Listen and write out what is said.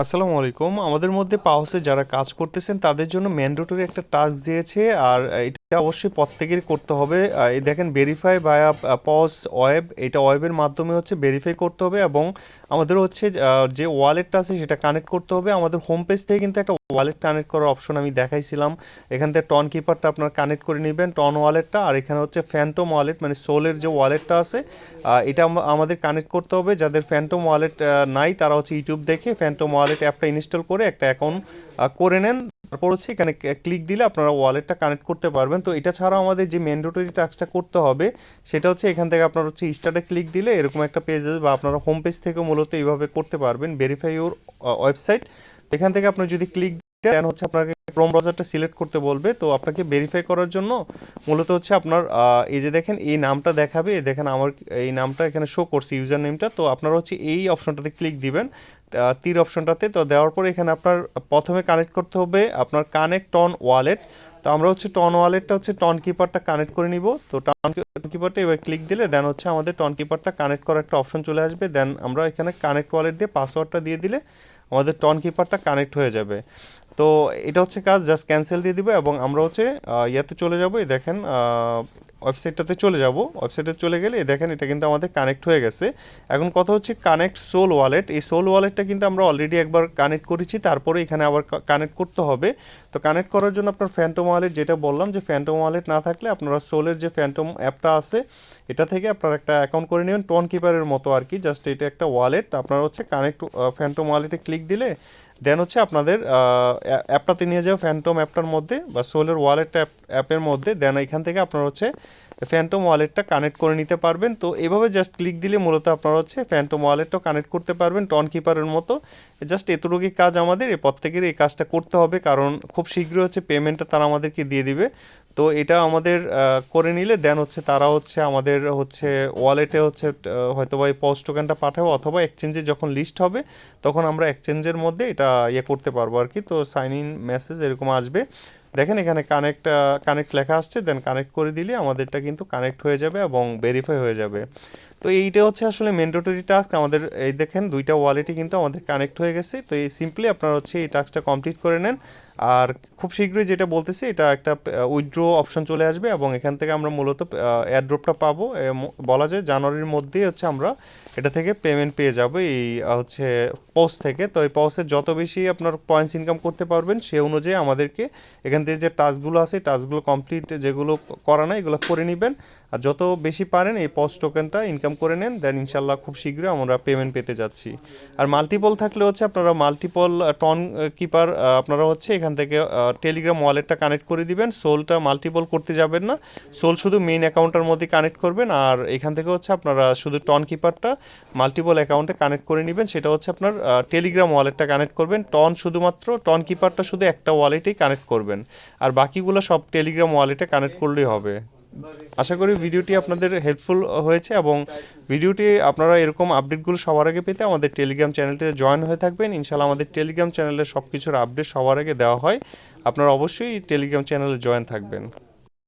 আসসালামু আলাইকুম। আমাদের মধ্যে পাওসে যারা কাজ করতেছেন, তাদের জন্য ম্যান্ডেটরি একটা টাস্ক দিয়েছে, আর এটা অবশ্যই প্রত্যেকের করতে হবে। এই দেখেন ভেরিফাই বায়া পস ওয়েব এটা ওয়েবের মাধ্যমে হচ্ছে ভেরিফাই করতে হবে এবং আমাদের হচ্ছে যে ওয়ালেটটা আছে সেটা কানেক্ট করতে হবে। আমাদের হোম পেজ থেকে কিন্তু একটা ওয়ালেট কানেক্ট করার অপশন আমি দেখাইছিলাম। এখান থেকে টন কিপারটা আপনার কানেক্ট করে নেবেন টন ওয়ালেটটা আর এখানে হচ্ছে ফ্যান্টম ওয়ালেট মানে সোলের যে ওয়ালেটটা আছে এটা আমাদের কানেক্ট করতে হবে। যাদের ফ্যান্টম ওয়ালেট নাই, তারা হচ্ছে ইউটিউব দেখে ফ্যান্টম ওয়ালেট অ্যাপটা ইনস্টল করে একটা অ্যাকাউন্ট করে নেন। তারপর হচ্ছে এখানে ক্লিক দিলে আপনারা ওয়ালেটটা কানেক্ট করতে পারবেন। তো এটা ছাড়াও আমাদের যে ম্যান্ডেটরি টাস্কটা করতে হবে, সেটা হচ্ছে এখান থেকে আপনার হচ্ছে স্টার্টে ক্লিক দিলে এরকম একটা পেজ বা আপনারা হোম পেজ থেকে মূলত এইভাবে করতে পারবেন ভেরিফাই ইউর ওয়েবসাইট এখান থেকে আপনি যদি ক্লিক দেন হচ্ছে আপনাকে ক্রোম ব্রাউজারটা সিলেক্ট করতে বলবে। তো আপনাকে ভেরিফাই করার জন্য মূলত হচ্ছে আপনার এই যে দেখেন, এই নামটা দেখাবে। দেখেন আমার এই নামটা এখানে শো করছে ইউজার নেমটা তো আপনারা হচ্ছে এই অপশনটাতে ক্লিক দিবেন। তীর অপশনটাতে তো দেওয়ার পর এখানে আপনার প্রথমে কানেক্ট করতে হবে আপনার কানেক্ট অন ওয়ালেট তো আমরা হচ্ছে টন ওয়ালেটটা হচ্ছে টন কিপারটা কানেক্ট করে নিব। তো টন কিপারটা এবার ক্লিক দিলে দেন হচ্ছে আমাদের টন কিপারটা কানেক্ট করার একটা অপশন চলে আসবে। দেন আমরা এখানে কানেক্ট ওয়ালেট দিয়ে পাসওয়ার্ডটা দিয়ে দিলে আমাদের টন কিপারটা কানেক্ট হয়ে যাবে। তো এটা হচ্ছে কাজ জাস্ট ক্যান্সেল দিয়ে দিবে এবং আমরা হচ্ছে ইয়াতে চলে যাব। এই দেখেন ওয়েবসাইটটাতে চলে যাব। ওয়েবসাইটে চলে গেলে দেখেন, এটা কিন্তু আমাদের কানেক্ট হয়ে গেছে। এখন কথা হচ্ছে কানেক্ট সোল ওয়ালেট এই সোল ওয়ালেটটা কিন্তু আমরা অলরেডি একবার কানেক্ট করেছি, তারপরে এখানে আবার কানেক্ট করতে হবে। তো কানেক্ট করার জন্য আপনার ফ্যান্টম ওয়ালেট যেটা বললাম, যে ফ্যান্টম ওয়ালেট না থাকলে আপনারা সোলের যে ফ্যান্টম অ্যাপটা আছে, এটা থেকে আপনারা একটা অ্যাকাউন্ট করে নেবেন টন কিপারের মতো আর কি জাস্ট এটা একটা ওয়ালেট আপনারা হচ্ছে কানেক্ট ফ্যান্টম ওয়ালেটে ক্লিক দিলে দেন হচ্ছে আপনাদের অ্যাপটাতে নিয়ে যাও ফ্যান্টম অ্যাপটার মধ্যে বা সোলের ওয়ালেট অ্যাপ অ্যাপের মধ্যে দেন এখান থেকে আপনারা হচ্ছে ফ্যান্টম ওয়ালেটটা কানেক্ট করে নিতে পারবেন। তো এভাবে জাস্ট ক্লিক দিলে মূলত আপনারা হচ্ছে ফ্যান্টম ওয়ালেটটাও কানেক্ট করতে পারবেন টন কিপারের মতো। জাস্ট এতটুকুই কাজ আমাদের এই প্রত্যেকের এই কাজটা করতে হবে, কারণ খুব শীঘ্রই হচ্ছে পেমেন্টটা তারা আমাদেরকে দিয়ে দিবে। তো এটা আমাদের করে নিলে দেন হচ্ছে তারা হচ্ছে আমাদের হচ্ছে ওয়ালেটে হচ্ছে হয়তো বা এই পোস্ট টোকেনটা পাঠাবো অথবা এক্সচেঞ্জে যখন লিস্ট হবে, তখন আমরা এক্সচেঞ্জের মধ্যে এটা ইয়ে করতে পারব আর কি তো সাইন ইন মেসেজ এরকম আসবে। দেখেন এখানে কানেক্ট কানেক্ট লেখা আসছে দেন কানেক্ট করে দিলে আমাদেরটা কিন্তু কানেক্ট হয়ে যাবে এবং ভেরিফাই হয়ে যাবে। তো এইটা হচ্ছে আসলে ম্যান্ডেটরি টাস্ক আমাদের এই দেখেন দুইটা ওয়ালেটই কিন্তু আমাদের কানেক্ট হয়ে গেছে। তো এই সিম্পলি আপনারা হচ্ছে এই টাস্কটা কমপ্লিট করে নেন। আর খুব শীঘ্রই যেটা বলতেছি, এটা একটা উইথড্রো অপশন চলে আসবে এবং এখান থেকে আমরা মূলত এয়ারড্রপটা পাবো। বলা যায় জানুয়ারির মধ্যেই হচ্ছে আমরা এটা থেকে পেমেন্ট পেয়ে যাব এই হচ্ছে পোস্ট থেকে। তো এই পোস্টে যত বেশি আপনার পয়েন্টস ইনকাম করতে পারবেন, সে অনুযায়ী আমাদেরকে এখান থেকে যে টাস্কগুলো আছে টাস্কগুলো কমপ্লিট যেগুলো করা নাই, এগুলো করে নেবেন। আর যত বেশি পারেন এই পোস্ট টোকেনটা ইনকাম করে নেন দেন ইনশাল্লাহ খুব শীঘ্রই আমরা পেমেন্ট পেতে যাচ্ছি। আর মাল্টিপল থাকলে হচ্ছে আপনারা মাল্টিপল টন কিপার আপনারা হচ্ছে এখান থেকে টেলিগ্রাম ওয়ালেটটা কানেক্ট করে দিবেন। সোলটা মাল্টিপল করতে যাবেন না। সোল শুধু মেইন অ্যাকাউন্টের মধ্যে কানেক্ট করবেন আর এখান থেকে হচ্ছে আপনারা শুধু টন কিপারটা মাল্টিপল অ্যাকাউন্টে কানেক্ট করে নেবেন। সেটা হচ্ছে আপনার টেলিগ্রাম ওয়ালেটটা কানেক্ট করবেন। টন শুধুমাত্র টন কিপারটা শুধু একটা ওয়ালেটেই কানেক্ট করবেন। আর বাকিগুলো সব টেলিগ্রাম ওয়ালেটে কানেক্ট করলেই হবে। আশা করি ভিডিওটি আপনাদের হেল্পফুল হয়েছে এবং ভিডিওটি আপনারা এরকম আপডেটগুলো সবার আগে পেতে আমাদের টেলিগ্রাম চ্যানেলটিতে জয়েন হয়ে থাকবেন। ইনশাল্লাহ আমাদের টেলিগ্রাম চ্যানেলে সব কিছুর আপডেট সবার আগে দেওয়া হয়। আপনারা অবশ্যই টেলিগ্রাম চ্যানেলে জয়েন থাকবেন।